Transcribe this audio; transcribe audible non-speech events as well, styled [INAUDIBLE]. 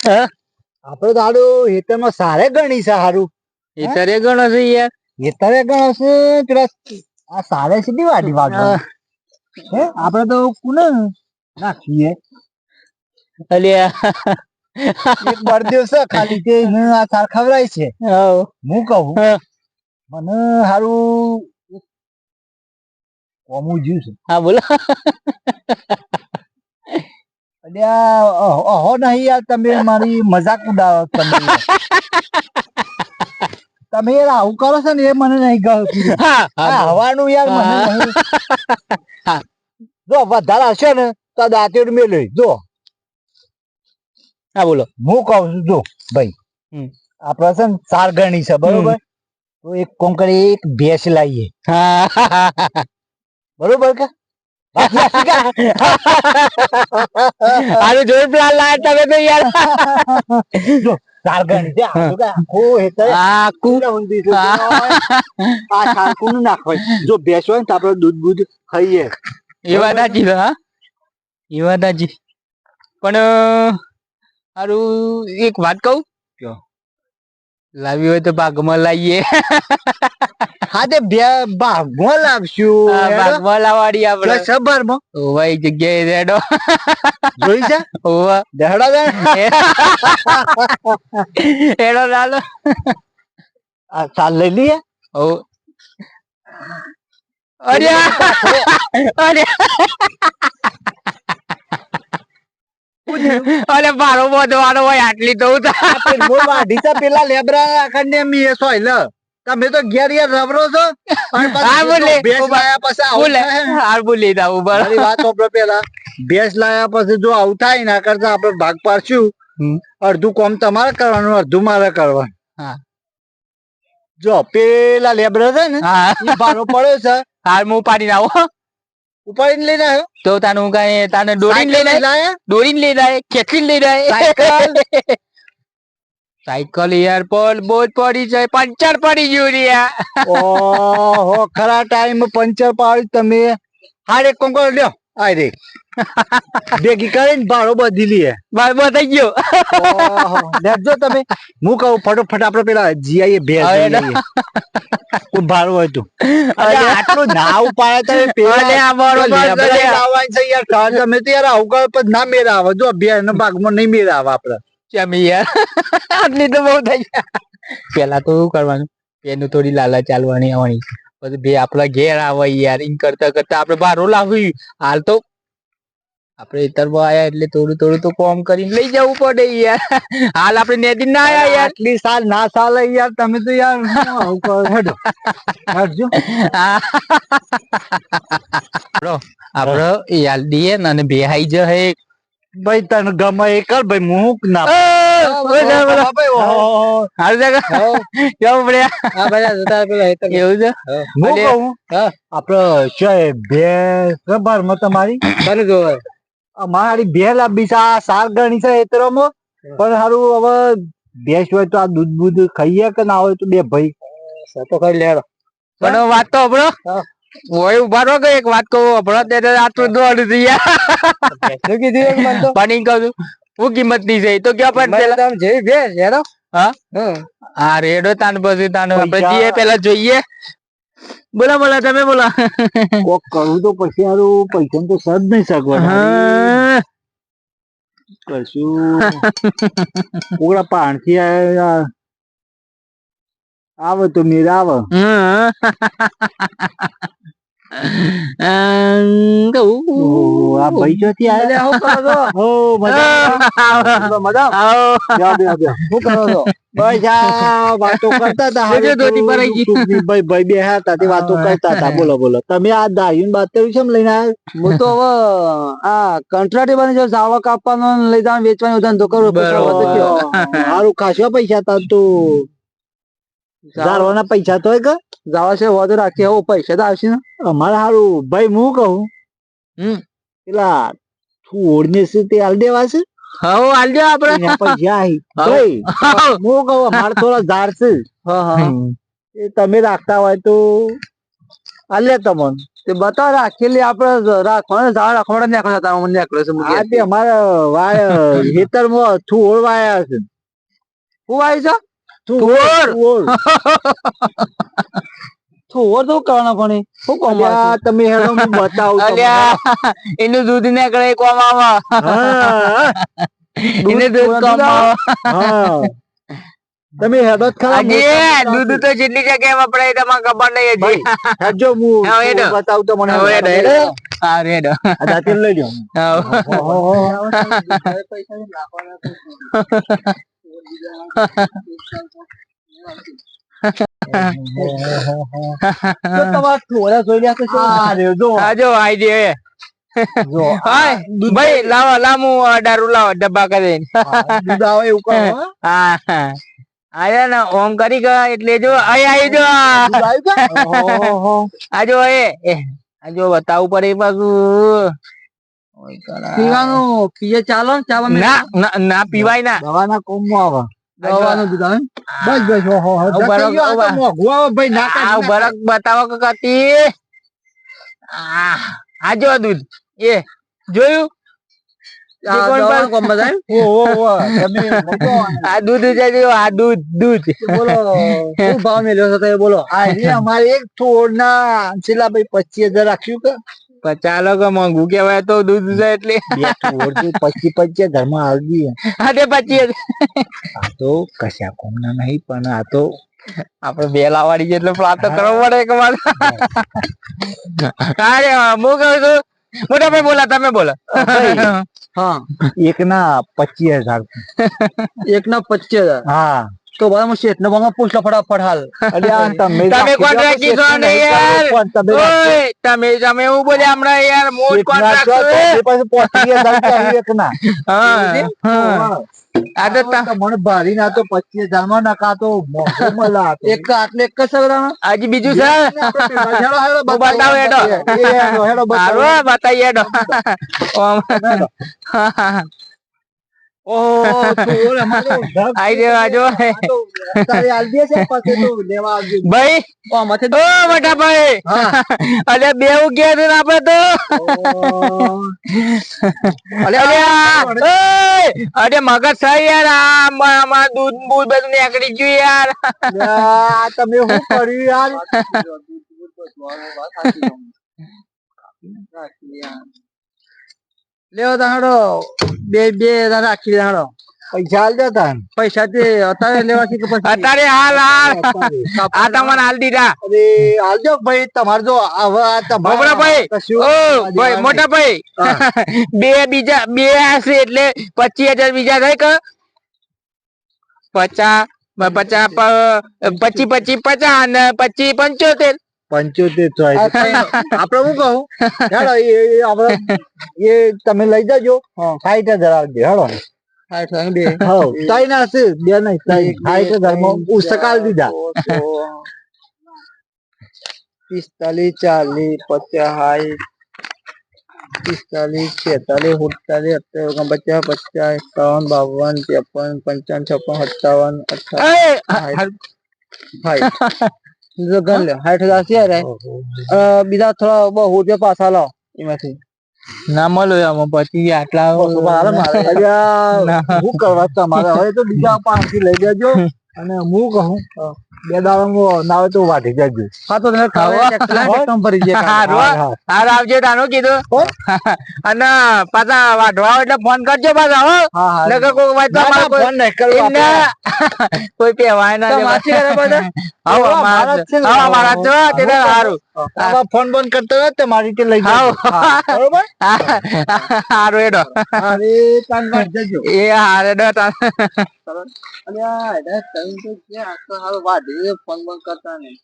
હા? આપડે તો હારું હેતરમાં સારે ગણી છે હારું. એ તારે ગણો છે યાર? હેતરે ગણો છે પેલા આ સારે સીધી વાડી વાગવા હે. આપડે તો કુને નાખીએ. અલ્યા. એક બળદેવ છે ખાલી તે આ સાર ખવરાય છે. હા. હું કહું. મને હારું કોમું જીવ છે હા બોલો. અલ્યા અહો નહીં યાર તમે મારી મજાક ઉડાવો તમે. તમે યાર આવું કરો છો ને એ મને નહીં ગમતું આ હવાનું યાર મને. જો વધારે હશે ને તો આ દાંતેડ મેલે જો. હા બોલો. હું કહું છું જો ભાઈ. છે ને ચાર ગણી છે બરોબર? તો એક કોમ એક ભેંસ લાવીએ બરોબર કે? આ. આનું જોઈ પ્લાન લાયા તમે તો યાર. જો ને આપડે દૂધ બૂધ ખાઈએ. એ વાત હા? એ વાત પણ સારું એક વાત કહું? લાવી હોય તો ભાગમાં લાવીએ [LAUGHS] હા ભાગવો લાગશું ભાગવો લાવાડી આપણે સબરમાં. ઓવા એ જગ્યાએ રેડો. જોઈ છે? ઓવા દે રેડો લાલો આ ચાલ લઈ લઈએ. ઓ. અરે! અરે! અરે મારો બોધવાનો હોય આટલી તો પેલ લેબરા આખંડે મી એ સોયલ તમે તો ઘેર ઘેર રબરો છો. ભેંસ લાયા પછી જો આવું થાય ના કરતા આપડે ભાગ પાડશું. અડધું કોમ તમારે કરવાનું અડધું મારે કરવાનું. હા. જો પેલા લેબરા છે ને ભારો પડ્યો છે. હાર હું પાડી આવો ઉપાડીને લઈને આવ્યો તો તાનું કઈ તાને દોરીને લઈને દોડીને લઈને ખેંચીને લઈને સાયકલ એરપોર્ટ બહુ જ બોજ પડી જાય પંચર પડી ગયું રે ઓહો ખરા ટાઈમ પંચર પાડી તમે. હારે કોમ કરો લ્યો આ રે. ભેગી કરીને ભાડો બધી લઈએ. ભાડો બધાઈ ગયો. લેજો તમે. હું કહું ફટોફટ આપડે પેલા જીઆઈએ ભેળ કોઈ ભાડું હોય તો. આટલું ના ઉપાડે તમે તો યાર તમે તો યાર આવું ના મેળ આવે જો બે ભાગમાં નહીં મેળ આવે આપડે ચમી યાર. આટલી તો બહુ થઈ ગયા. પેલા તો શું કરવાનું? પેનું થોડી લાલા ચાલવાની આવવાની. પછી બે આપડા ઘેર આવે યાર. ઇન કરતા કરતા આપડે બારો લાવી હાલ તો આપડે ઇતરમાં આયા એટલે થોડું થોડું તો કોમ કરીને લઈ જવું પડે યાર. હાલ આપડે નેદી ના આયા યાર. આટલી સાલ ના સાલ યાર. તમે તો યાર હેડો. હેડજો. આપડે આપડે યાર દીએ ને અને બે હાઈ જ હે ભાઈ તને ગમે એ કર ભાઈ મુક ના. આપડે મારી બે લાંબી સાર ગણી છે એતરોમાં પણ સારું હવે ભેંસ હોય તો આ દૂધ બૂધ ખાઈએ કે ના હોય તો બે ભાઈ તો ખાઈ લેડો પણ વાત તો હા. ઓય ઊભા રહો કે એક વાત કહું? હભળો ત્યારે આટલું દોડું મને તો. પણ કહું હું કિંમતની છે તો કે પણ પેલા તમે જેવી ભેંસ હેડો હા? રેડો તાન પછી તાન. આપણે જઈએ પેલા જોઈએ. બોલા બોલા તમે બોલા. કોક કરવું તો પછી હારું પૈસા તો સદ નહીં હા. કરશું. ઓગળા પાણથી આ ભાઈ ચોથી આયા હું કરો છો હો મજા [LAUGHS] આવો. વાતો કરતા હતા વાતો બોલો બોલો. તમે આ દાયુન બાતરી છે લઈને હું તો હવે આ કંટ્રાટી બની જાવ જાવા કાપવાનો લઈ જવાનું વેચવાનું ધંધો કરું પછી હવે તો કયો. બરોબર. સારું ખાસા પૈસા તા તો. ઝાડવાના પૈસા તો કે? જવા છે વધુ રાખી આવો પૈસા તો આવશે ને. અમારે સારું ભાઈ હું કહું? હમ. પેલા થોડને છે તે હાલ દેવા છે? હઉ, હાલ દેવા આપણે પૈસા ભાઈ હું. કહું અમારે થોડા ઝાડ છે. તમે રાખતા હોય તો આલે તમને. તે બતાવ રાખેલી આપડે રાખવાનું ઝાડ રાખવાનું નીકળ્યો તારો મને નીકળ્યો છે આ તે અમારા વાય [LAUGHS] ખેતરમાં થોડ વાયા છે. હું આવી છે? થુઓર થોર તું પણ એ. શું કોમ તમે હેડો હું બતાવું અલ્યા એનું દૂધ નીકળે એ કોમ આવે હા, એને દૂધ કોમ હા. તમે હેડો ખરા દૂધ તો જેટલી જગ્યાએ વપરાય તમને ખબર નહીં હજી હેડજો હું બતાવું તો મને હેડો, હેડો. હા રેડો જાતે લઈ જાઓ. તો તમારે થોડા જોઈ લ્યા તો આ રહ્યો જો આઈ જે જો હાય ભાઈ લાવો લાવો દારૂ લાવો ડબ્બા કરી દૂધ આવે એવું કરો હા હા આયા ને ઓમ કરી ગયા એટલે જો અહીં આય જો દૂધ આવ્યું કે? [LAUGHS] ઓહો. આ જો એ જો બતાવવું પડે એ પાછું. પીવાનું પીએ ચાલો ચાવા ના ના ના પીવાય ના. દવાના કોમમાં આવે. દવાનું દૂધ આવે બસ બસ ઓહો હો. આવું બરફ, જતી રહ્યો, આ ભાઈ ના બરક બતાવો કે કતી. આ આ દૂધ. એ જોયું? આ કોણ કોમ બતાવે? નાખે. ઓહો, ઓહો. તમે [LAUGHS] મોટો આ દૂધ આ દૂધ દૂધ. બોલો શું છે તો બોલો. આ અમારે એક થોડના છેલ્લા ભાઈ પચીસ હજાર રાખ્યું કે? ચાલો કે મોંઘું કેવાય તો દૂધ છે એટલે. પચી પચીસ ઘરમાં આવી હા તે પચી આ તો કશા કોમના નહીં પણ આ તો આપડે બે લાવવાની છે એટલે પ્લાન તો કરવો પડે એક વાર. અરે હું કહું છું મોટા ભાઈ બોલા તમે બોલો. હા એક ના પચીસ હજાર. એક ના પચીસ હજાર? હા. તો બધા હું શેઠ ને ભાવ પૂછલો ફટાફટ હાલ. તમે તમે પછી કીધો ને યાર. ઓય તમે તમે એવું બોલે હમણાં યાર મોટ કોન્ટ્રાક્ટ છે એ? પછી પચીસ હજાર એક ના? હા હા. આ તો મને ભારી ના તો પચીસ હજારમાં નકા તો. મળે એક આટલે એક જ સગડાનો હજી બીજું છે? હેડો, હેડો, બતાવું હેડો. હેડો, બતાવો. હારો હેડો. બે ગયા આપડે તો અરે મગજ છે યાર દૂધ બૂધ બધું નીકળી ગયું યાર તમે શું કર્યું યાર લેવો તાણો બે બે હજાર રાખી દે પૈસા હાલ જતા પૈસા તે અત્યારે લેવા કે પછી? અત્યારે હાલ હાલ. આ તમારે હાલ દીધા. અરે આલજો ભાઈ તમારે જો હવે આ તમારે મોટા ભાઈ. ઓ ભાઈ મોટા ભાઈ. બે બીજા બે હશે એટલે પચીસ હજાર બીજા થાય કે? પચાસ પચાસ પચીસ પચીસ પચાસ અને પચીસ પંચોતેર. પંચોતેર તો આ આવી. શું કહું? હેડો એ તમે લઈ જજો. સાઈઠ હજાર આવજો હેડો પિસ્તાલીસ ચાલીસ પચાસ. પિસ્તાલીસ છેતાલીસ સુડતાલીસ અઠ્યાવીસ ઓગણપચાસ પચાસ એકાવન બાવન ત્રેપન પંચાવન છપ્પન સત્તાવન અઠાવન. ગણ લ્યો સાઠ હજાર છે બીજા થોડા બહુ રૂપિયા પાછા લો એમાંથી. ના મળો આમાં પછી આટલા શું કરવા તમારે? હવે તો બીજા પાંચ લઈ જજો [LAUGHS] અને હું કહું બે દાડામાં ના હોય તો વાઢી જજો. હા તો તને ખાવા? ભરી. હારું હારું આવજો તાનું કીધું. અને પાછા વાઢવા એટલે ફોન કરજો પાછા હો. નકર કોઈ વાત તો ફોન ન કરવા કોઈ પેવાય ના તો. વાંચી રહ્યા બધા? હા, મારા જ તે હારું. આવા ફોન બંધ કરતો હોય તો મારી રીતે લઈ જાવ બરોબર? હારું એડો અરે તાન જજો. એ હારે ડો તાન. તો આ તો હારું વાઢી. દે, ફોન બોન કરતા નહીં